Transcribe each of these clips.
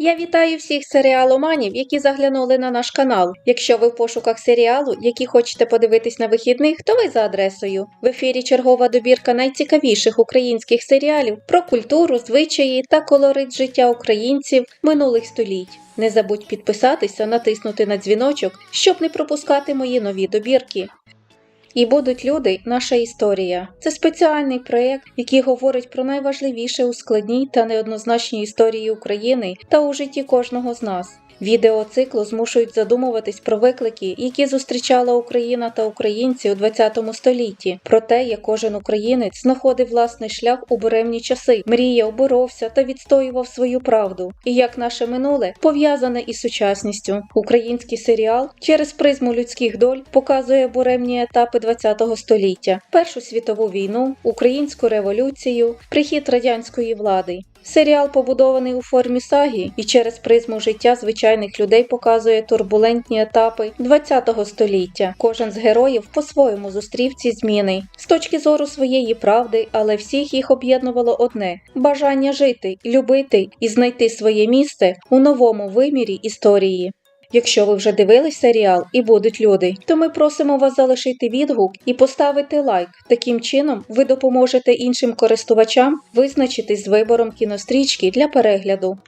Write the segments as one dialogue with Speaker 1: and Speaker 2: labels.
Speaker 1: Я вітаю всіх серіаломанів, які заглянули на наш канал. Якщо ви в пошуках серіалу, який хочете подивитись на вихідних, то ви за адресою. В ефірі чергова добірка найцікавіших українських серіалів про культуру, звичаї та колорит життя українців минулих століть. Не забудь підписатися, натиснути на дзвіночок, щоб не пропускати мої нові добірки. І будуть люди, наша історія. Це спеціальний проєкт, який говорить про найважливіше у складній та неоднозначній історії України та у житті кожного з нас. Відео циклу змушують задумуватись про виклики, які зустрічала Україна та українці у ХХ столітті, про те, як кожен українець знаходив власний шлях у буремні часи, мріяв, боровся та відстоював свою правду, і як наше минуле пов'язане із сучасністю. Український серіал через призму людських доль показує буремні етапи ХХ століття, Першу світову війну, українську революцію, прихід радянської влади. Серіал побудований у формі сагі і через призму життя звичайних людей показує турбулентні етапи ХХ століття. Кожен з героїв по-своєму зустрів ці зміни з точки зору своєї правди, але всіх їх об'єднувало одне бажання жити, любити і знайти своє місце у новому вимірі історії. Якщо ви вже дивились серіал і будуть люди, то ми просимо вас залишити відгук і поставити лайк. Таким чином ви допоможете іншим користувачам визначитись з вибором кінострічки для перегляду.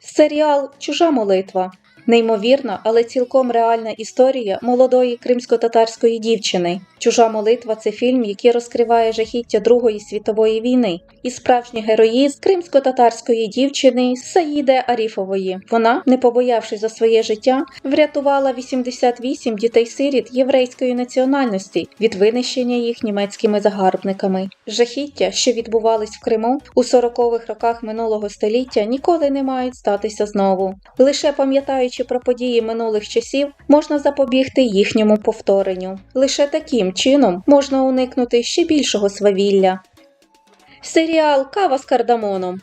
Speaker 1: Серіал Чужа молитва. Неймовірна, але цілком реальна історія молодої кримсько-татарської дівчини. Чужа молитва це фільм, який розкриває жахіття Другої світової війни і справжній героїзм кримсько-татарської дівчини Саїде Аріфової. Вона, не побоявшись за своє життя, врятувала 88 дітей-сиріт єврейської національності від винищення їх німецькими загарбниками. Жахіття, що відбувались в Криму у 40-х роках минулого століття, ніколи не мають статися знову. Лише пам'ятаючи про події минулих часів, можна запобігти їхньому повторенню. Лише таким чином можна уникнути ще більшого свавілля. Серіал Кава з кардамоном.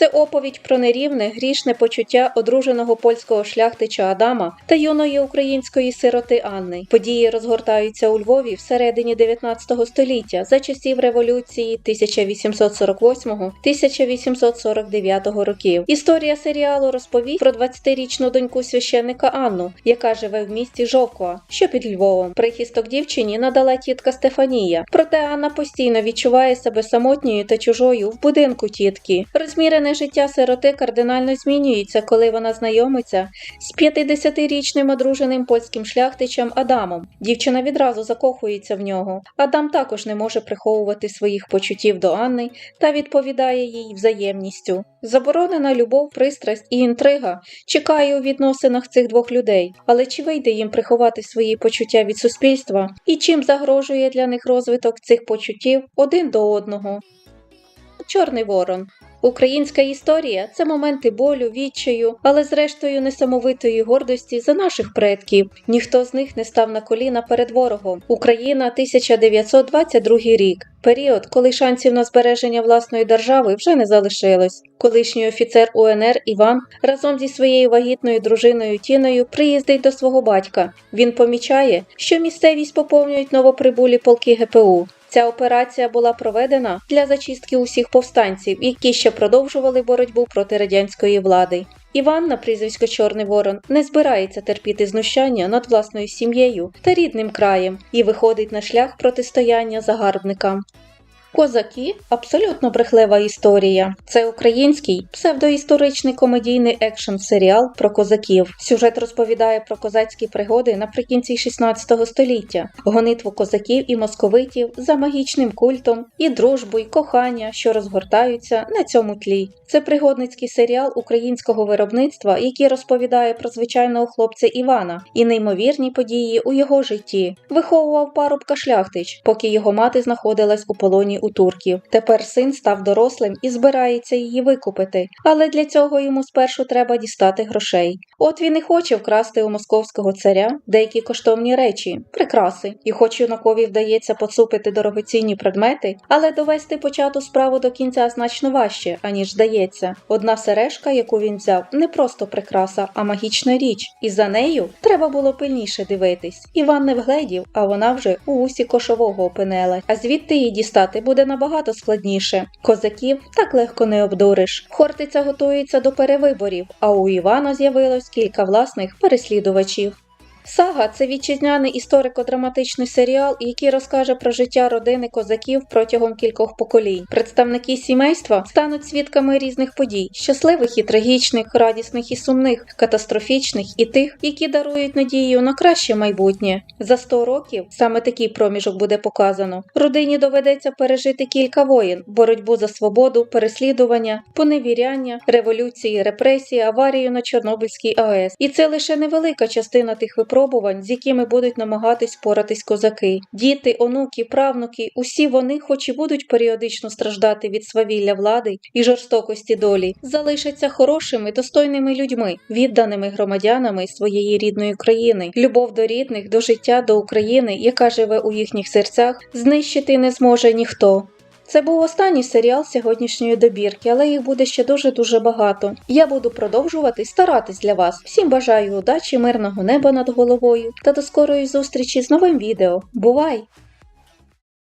Speaker 1: Це оповідь про нерівне, грішне почуття одруженого польського шляхтича Адама та юної української сироти Анни. Події розгортаються у Львові всередині 19 століття за часів революції 1848-1849 років. Історія серіалу розповість про 20-річну доньку священника Анну, яка живе в місті Жовкова, що під Львовом. Прихисток дівчині надала тітка Стефанія. Проте Анна постійно відчуває себе самотньою та чужою в будинку тітки. Розмірене життя сироти кардинально змінюється, коли вона знайомиться з 50-річним одруженим польським шляхтичем Адамом. Дівчина відразу закохується в нього. Адам також не може приховувати своїх почуттів до Анни та відповідає їй взаємністю. Заборонена любов, пристрасть і інтрига чекає у відносинах цих двох людей, але чи вийде їм приховати свої почуття від суспільства і чим загрожує для них розвиток цих почуттів один до одного? Чорний ворон. Українська історія це моменти болю, відчаю, але зрештою несамовитої гордості за наших предків. Ніхто з них не став на коліна перед ворогом. Україна 1922 рік. Період, коли шансів на збереження власної держави вже не залишилось. Колишній офіцер УНР Іван разом зі своєю вагітною дружиною Тіною приїздить до свого батька. Він помічає, що місцевість поповнюють новоприбулі полки ГПУ. Ця операція була проведена для зачистки усіх повстанців, які ще продовжували боротьбу проти радянської влади. Іван на прізвисько Чорний Ворон не збирається терпіти знущання над власною сім'єю та рідним краєм і виходить на шлях протистояння загарбникам. Козаки абсолютно брехлива історія. Це український псевдоісторичний комедійний екшн серіал про козаків. Сюжет розповідає про козацькі пригоди наприкінці 16 століття, гонитву козаків і московитів за магічним культом і дружбу, і кохання, що розгортаються на цьому тлі. Це пригодницький серіал українського виробництва, який розповідає про звичайного хлопця Івана і неймовірні події у його житті. Виховував парубка шляхтич, поки його мати знаходилась у полоні у турків. Тепер син став дорослим і збирається її викупити, але для цього йому спершу треба дістати грошей. От він і хоче вкрасти у московського царя деякі коштовні речі, прикраси, і хоч юнакові вдається поцупити дорогоцінні предмети, але довести почату справу до кінця значно важче, аніж здається. Одна сережка, яку він взяв, не просто прикраса, а магічна річ, і за нею треба було пильніше дивитись. Іван не вгледів, а вона вже у усі кошового опинила, а звідти її дістати було буде набагато складніше. Козаків так легко не обдуриш. Хортиця готується до перевиборів, а у Івана з'явилось кілька власних переслідувачів. Сага це вітчизняний історико-драматичний серіал, який розкаже про життя родини козаків протягом кількох поколінь. Представники сімейства стануть свідками різних подій: щасливих і трагічних, радісних і сумних, катастрофічних і тих, які дарують надію на краще майбутнє. За 100 років саме такий проміжок буде показано. Родині доведеться пережити кілька воєн: боротьбу за свободу, переслідування, поневіряння, революції, репресії, аварію на Чорнобильській АЕС. І це лише невелика частина тих випробувань, з якими будуть намагатись впоратись козаки. Діти, онуки, правнуки, усі вони, хоч і будуть періодично страждати від свавілля влади і жорстокості долі, залишаться хорошими, достойними людьми, відданими громадянами своєї рідної країни. Любов до рідних, до життя, до України, яка живе у їхніх серцях, знищити не зможе ніхто. Це був останній серіал сьогоднішньої добірки, але їх буде ще дуже дуже багато. Я буду продовжувати старатись для вас. Всім бажаю удачі, мирного неба над головою та до скорої зустрічі з новим відео. Бувай!